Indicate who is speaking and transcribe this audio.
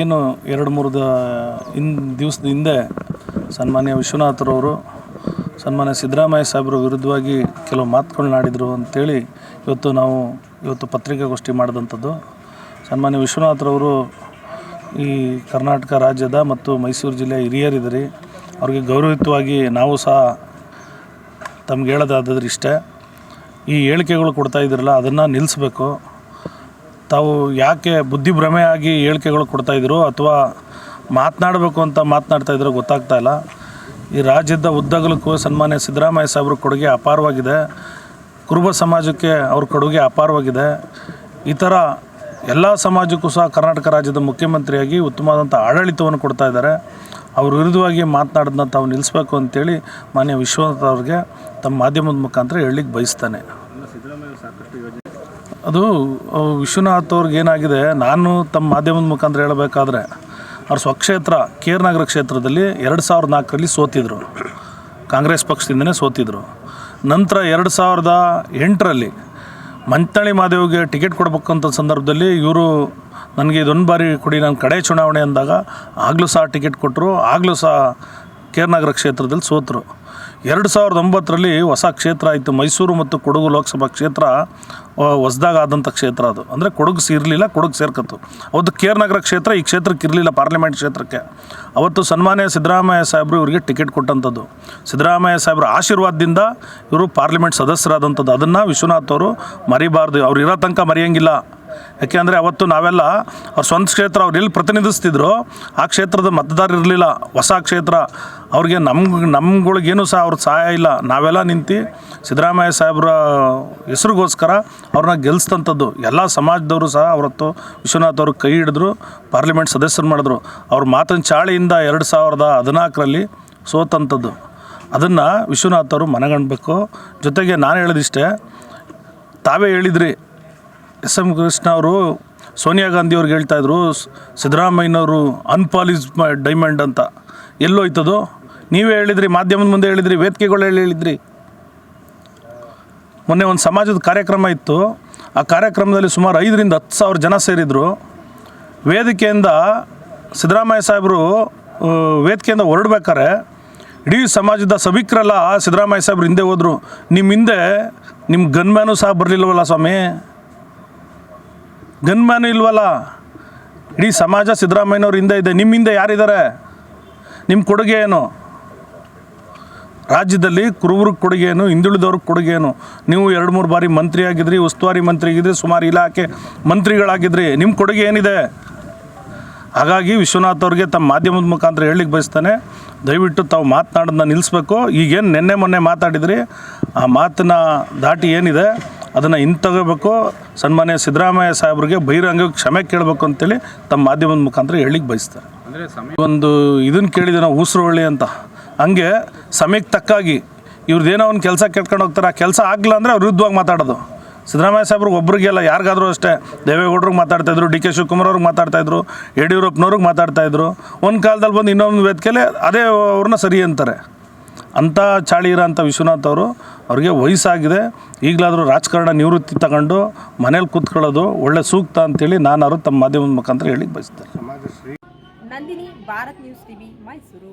Speaker 1: ಏನು ಎರಡು ಮೂರು ದ ಇನ್ ದಿವಸದ ಹಿಂದೆ ಸನ್ಮಾನ್ಯ ವಿಶ್ವನಾಥರವರು, ಸನ್ಮಾನ್ಯ ಸಿದ್ದರಾಮಯ್ಯ ಸಾಹೇಬ್ರ ವಿರುದ್ಧವಾಗಿ ಕೆಲವು ಮಾತುಗಳನ್ನಾಡಿದರು ಅಂಥೇಳಿ ಇವತ್ತು ನಾವು ಇವತ್ತು ಪತ್ರಿಕಾಗೋಷ್ಠಿ ಮಾಡಿದಂಥದ್ದು. ಸನ್ಮಾನ್ಯ ವಿಶ್ವನಾಥರವರು ಈ ಕರ್ನಾಟಕ ರಾಜ್ಯದ ಮತ್ತು ಮೈಸೂರು ಜಿಲ್ಲೆಯ ಹಿರಿಯರಿದ್ದೀರಿ ಅವ್ರಿಗೆ ಗೌರವಯುತವಾಗಿ ನಾವು ಸಹ ತಮ್ಗೆ ಹೇಳೋದಾದ್ರೆ ಇಷ್ಟೇ ಈ ಹೇಳಿಕೆಗಳು ಕೊಡ್ತಾ ಇದ್ರಲ್ಲ ಅದನ್ನು ನಿಲ್ಲಿಸ್ಬೇಕು ತಾವು ಯಾಕೆ ಬುದ್ಧಿಭ್ರಮೆ ಆಗಿ ಹೇಳಿಕೆಗಳು ಕೊಡ್ತಾ ಇದ್ರು ಅಥವಾ ಮಾತನಾಡಬೇಕು ಅಂತ ಮಾತನಾಡ್ತಾ ಇದ್ರು ಗೊತ್ತಾಗ್ತಾ ಇಲ್ಲ. ಈ ರಾಜ್ಯದ ಉದ್ದಗಲಕ್ಕೂ ಸನ್ಮಾನ್ಯ ಸಿದ್ದರಾಮಯ್ಯ ಸಾಹೇಬ್ರ ಕೊಡುಗೆ ಅಪಾರವಾಗಿದೆ. ಕುರುಬ ಸಮಾಜಕ್ಕೆ ಅವ್ರ ಕೊಡುಗೆ ಅಪಾರವಾಗಿದೆ. ಈ ಥರ ಎಲ್ಲ ಸಮಾಜಕ್ಕೂ ಸಹ ಕರ್ನಾಟಕ ರಾಜ್ಯದ ಮುಖ್ಯಮಂತ್ರಿಯಾಗಿ ಉತ್ತಮವಾದಂಥ ಆಡಳಿತವನ್ನು ಕೊಡ್ತಾ ಇದ್ದಾರೆ. ಅವ್ರ ವಿರುದ್ಧವಾಗಿ ಮಾತನಾಡೋದನ್ನ ತಾವು ನಿಲ್ಲಿಸ್ಬೇಕು ಅಂತೇಳಿ ಮಾನ್ಯ ವಿಶ್ವನಾಥ್ ಅವ್ರಿಗೆ ತಮ್ಮ ಮಾಧ್ಯಮದ ಮುಖಾಂತರ ಹೇಳಲಿಕ್ಕೆ ಬಯಸ್ತಾನೆ. ಅದು ವಿಶ್ವನಾಥ್ ಅವ್ರಿಗೆ ಏನಾಗಿದೆ, ನಾನು ತಮ್ಮ ಮಾಧ್ಯಮದ ಮುಖಾಂತರ ಹೇಳಬೇಕಾದ್ರೆ, ಅವ್ರ ಸ್ವಕ್ಷೇತ್ರ ಕೇರ್ ನಗರ ಕ್ಷೇತ್ರದಲ್ಲಿ ಎರಡು ಸಾವಿರದ ನಾಲ್ಕರಲ್ಲಿ ಸೋತಿದ್ರು. ಕಾಂಗ್ರೆಸ್ ಪಕ್ಷದಿಂದನೇ ಸೋತಿದ್ರು. ನಂತರ ಎರಡು ಸಾವಿರದ ಎಂಟರಲ್ಲಿ ಮಂತಳಿ ಮಾದೇವ್ಗೆ ಟಿಕೆಟ್ ಕೊಡಬೇಕಂತ ಸಂದರ್ಭದಲ್ಲಿ ಇವರು ನನಗೆ ಇದೊಂದು ಬಾರಿ ಕೊಡಿ ನನ್ನ ಕಡೆ ಚುನಾವಣೆ ಅಂದಾಗ ಆಗಲೂ ಸಹ ಟಿಕೆಟ್ ಕೊಟ್ಟರು ಆಗಲೂ ಸಹ ಕೇರ್ ನಗರ ಕ್ಷೇತ್ರದಲ್ಲಿ ಸೋತರು. ಎರಡು ಸಾವಿರದ ಒಂಬತ್ತರಲ್ಲಿ ಹೊಸ ಕ್ಷೇತ್ರ ಆಯಿತು. ಮೈಸೂರು ಮತ್ತು ಕೊಡಗು ಲೋಕಸಭಾ ಕ್ಷೇತ್ರ ಹೊಸ್ದಾಗ ಆದಂಥ ಕ್ಷೇತ್ರ ಅದು. ಅಂದರೆ ಕೊಡಗು ಸೇರಲಿಲ್ಲ, ಕೊಡಗು ಸೇರ್ಕತ್ತು. ಅವತ್ತು ಕೇರ್ ನಗರ ಕ್ಷೇತ್ರ ಈ ಕ್ಷೇತ್ರಕ್ಕೆ ಇರಲಿಲ್ಲ, ಪಾರ್ಲಿಮೆಂಟ್ ಕ್ಷೇತ್ರಕ್ಕೆ. ಅವತ್ತು ಸನ್ಮಾನ್ಯ ಸಿದ್ದರಾಮಯ್ಯ ಸಾಹೇಬರು ಇವರಿಗೆ ಟಿಕೆಟ್ ಕೊಟ್ಟಂಥದ್ದು. ಸಿದ್ದರಾಮಯ್ಯ ಸಾಹೇಬರ ಆಶೀರ್ವಾದದಿಂದ ಇವರು ಪಾರ್ಲಿಮೆಂಟ್ ಸದಸ್ಯರಾದಂಥದ್ದು. ಅದನ್ನು ವಿಶ್ವನಾಥ್ ಅವರು ಮರಿಬಾರ್ದು. ಅವ್ರು ಇರೋ ತನಕ ಮರೆಯಂಗಿಲ್ಲ. ಯಾಕೆಂದರೆ ಅವತ್ತು ನಾವೆಲ್ಲ ಅವ್ರ ಸ್ವಂತ ಕ್ಷೇತ್ರ ಅವ್ರು ಎಲ್ಲಿ ಪ್ರತಿನಿಧಿಸ್ತಿದ್ರು ಆ ಕ್ಷೇತ್ರದ ಮತದಾರ ಇರಲಿಲ್ಲ. ಹೊಸ ಕ್ಷೇತ್ರ. ಅವ್ರಿಗೆ ನಮ್ಗೆ ನಮ್ಗಳಿಗೇನು ಸಹ ಅವ್ರ ಸಹಾಯ ಇಲ್ಲ. ನಾವೆಲ್ಲ ನಿಂತು ಸಿದ್ದರಾಮಯ್ಯ ಸಾಹೇಬ್ರ ಹೆಸರಿಗೋಸ್ಕರ ಅವ್ರನ್ನ ಗೆಲ್ಲಿಸ್ತಂಥದ್ದು ಎಲ್ಲ ಸಮಾಜದವರು ಸಹ ಅವರತ್ತು ವಿಶ್ವನಾಥ್ ಅವರು ಕೈ ಹಿಡಿದ್ರು, ಪಾರ್ಲಿಮೆಂಟ್ ಸದಸ್ಯರು ಮಾಡಿದ್ರು. ಅವ್ರ ಮಾತಿನ ಚಾಳಿಯಿಂದ ಎರಡು ಸಾವಿರದ ಹದಿನಾಲ್ಕರಲ್ಲಿ ಸೋತಂಥದ್ದು. ಅದನ್ನು ವಿಶ್ವನಾಥ್ ಅವರು ಮನಗಣಬೇಕು ಜೊತೆಗೆ ನಾನು ಹೇಳಿದಿಷ್ಟೇ, ತಾವೇ ಹೇಳಿದ್ರಿ ಎಸ್ ಎಂ ಕೃಷ್ಣ ಅವರು, ಸೋನಿಯಾ ಗಾಂಧಿ ಅವ್ರಿಗೆ ಹೇಳ್ತಾ ಇದ್ರು, ಸ್- ಸಿದ್ದರಾಮಯ್ಯನವರು ಅನ್ಪಾಲಿಸ್ ಡೈಮಂಡ್ ಅಂತ. ಎಲ್ಲೋಯ್ತದು? ನೀವೇ ಹೇಳಿದ್ರಿ, ಮಾಧ್ಯಮದ ಮುಂದೆ ಹೇಳಿದ್ರಿ ವೇದಿಕೆಗಳು ಹೇಳಿ ಹೇಳಿದ್ರಿ. ಮೊನ್ನೆ ಒಂದು ಸಮಾಜದ ಕಾರ್ಯಕ್ರಮ ಇತ್ತು. ಆ ಕಾರ್ಯಕ್ರಮದಲ್ಲಿ ಸುಮಾರು ಐದರಿಂದ ಹತ್ತು ಸಾವಿರ ಜನ ಸೇರಿದರು. ವೇದಿಕೆಯಿಂದ ಸಿದ್ದರಾಮಯ್ಯ ಸಾಹೇಬರು ವೇದಿಕೆಯಿಂದ ಹೊರಡ್ಬೇಕಾರೆ ಇಡೀ ಸಮಾಜದ ಸಭಿಕರೆಲ್ಲ ಸಿದ್ದರಾಮಯ್ಯ ಸಾಹೇಬ್ರು ಹಿಂದೆ ಹೋದರು. ನಿಮ್ಮ ಹಿಂದೆ ನಿಮ್ಮ ಗನ್ಮ್ಯಾನು ಸಹ ಬರಲಿಲ್ಲವಲ್ಲ ಸ್ವಾಮಿ? ಗನ್ಮ್ಯಾನು ಇಲ್ವಲ್ಲ? ಇಡೀ ಸಮಾಜ ಸಿದ್ದರಾಮಯ್ಯನವ್ರ ಹಿಂದೆ ಇದೆ. ನಿಮ್ಮ ಹಿಂದೆ ಯಾರಿದ್ದಾರೆ? ನಿಮ್ಮ ಕೊಡುಗೆ ಏನು? ರಾಜ್ಯದಲ್ಲಿ ಕುರುಬ್ರಿಗೆ ಕೊಡುಗೆ ಏನು? ಹಿಂದುಳಿದವ್ರಿಗೆ ಕೊಡುಗೆ ಏನು? ನೀವು ಎರಡು ಮೂರು ಬಾರಿ ಮಂತ್ರಿ ಆಗಿದ್ರಿ, ಉಸ್ತುವಾರಿ ಮಂತ್ರಿ ಆಗಿದ್ರಿ, ಸುಮಾರು ಇಲಾಖೆ ಮಂತ್ರಿಗಳಾಗಿದ್ರಿ. ನಿಮ್ಮ ಕೊಡುಗೆ ಏನಿದೆ? ಹಾಗಾಗಿ ವಿಶ್ವನಾಥ್ ಅವ್ರಿಗೆ ತಮ್ಮ ಮಾಧ್ಯಮದ ಮುಖಾಂತರ ಹೇಳಲಿಕ್ಕೆ ಬಯಸ್ತಾನೆ. ದಯವಿಟ್ಟು ತಾವು ಮಾತನಾಡೋದನ್ನ ನಿಲ್ಲಿಸ್ಬೇಕು. ಈಗೇನು ನಿನ್ನೆ ಮೊನ್ನೆ ಮಾತಾಡಿದ್ರಿ. ಆ ಮಾತನ್ನ ದಾಟಿ ಏನಿದೆ? ಅದನ್ನು ಹಿಂತಗೋಬೇಕು. ಸನ್ಮಾನ್ಯ ಸಿದ್ದರಾಮಯ್ಯ ಸಾಹೇಬ್ರಿಗೆ ಬಹಿರಂಗ ಕ್ಷಮೆ ಕೇಳಬೇಕು ಅಂತೇಳಿ ತಮ್ಮ ಮಾಧ್ಯಮದ ಮುಖಾಂತರ ಹೇಳಿಕ್ಕೆ ಬಯಸ್ತಾರೆ.
Speaker 2: ಅಂದರೆ ಸಮಯ
Speaker 1: ಒಂದು ಇದನ್ನು ಕೇಳಿದೆ ನಾವು ಅಂತ. ಹಂಗೆ ಸಮಯಕ್ಕೆ ತಕ್ಕಾಗಿ ಇವ್ರದ್ದೇನೋ ಒಂದು ಕೆಲಸ ಕೆಟ್ಕೊಂಡು ಹೋಗ್ತಾರೆ. ಆ ಕೆಲಸ ಆಗಲಿಲ್ಲ ಅಂದರೆ ವಿರುದ್ಧವಾಗಿ ಮಾತಾಡೋದು. ಸಿದ್ದರಾಮಯ್ಯ ಸಾಹೇಬ್ರಿಗೆ ಒಬ್ರಿಗೆಲ್ಲ ಯಾರಿಗಾದರೂ ಅಷ್ಟೇ ದೇವೇಗೌಡರಿಗೆ ಮಾತಾಡ್ತಾಯಿದ್ರು ಡಿ ಕೆ ಶಿವಕುಮಾರ್ ಅವ್ರಿಗೆ ಮಾತಾಡ್ತಾಯಿದ್ರು ಯಡಿಯೂರಪ್ಪನವ್ರಿಗೆ ಮಾತಾಡ್ತಾಯಿದ್ರು ಒಂದು ಕಾಲದಲ್ಲಿ ಬಂದು ಇನ್ನೊಂದು ವೇದಿಕೆಯಲ್ಲಿ ಅದೇ ಅವ್ರನ್ನ ಸರಿ ಅಂತಾರೆ. ಅಂಥ ಚಾಳಿ ಇರೋಂಥ ವಿಶ್ವನಾಥ್ ಅವರು ಅವ್ರಿಗೆ ವಯಸ್ಸಾಗಿದೆ. ಈಗಲಾದರೂ ರಾಜಕಾರಣ ನಿವೃತ್ತಿ ತಗೊಂಡು ಮನೇಲಿ ಕೂತ್ಕೊಳ್ಳೋದು ಒಳ್ಳೆ ಸೂಕ್ತ ಅಂತೇಳಿ ನಾನು ಅವರು ತಮ್ಮ ಮಾಧ್ಯಮದ ಮುಖಾಂತರ ಹೇಳಿಕ್ಕೆ ಬಯಸ್ತಾರೆ.
Speaker 3: Nandini, Bharat news TV, Mysuru.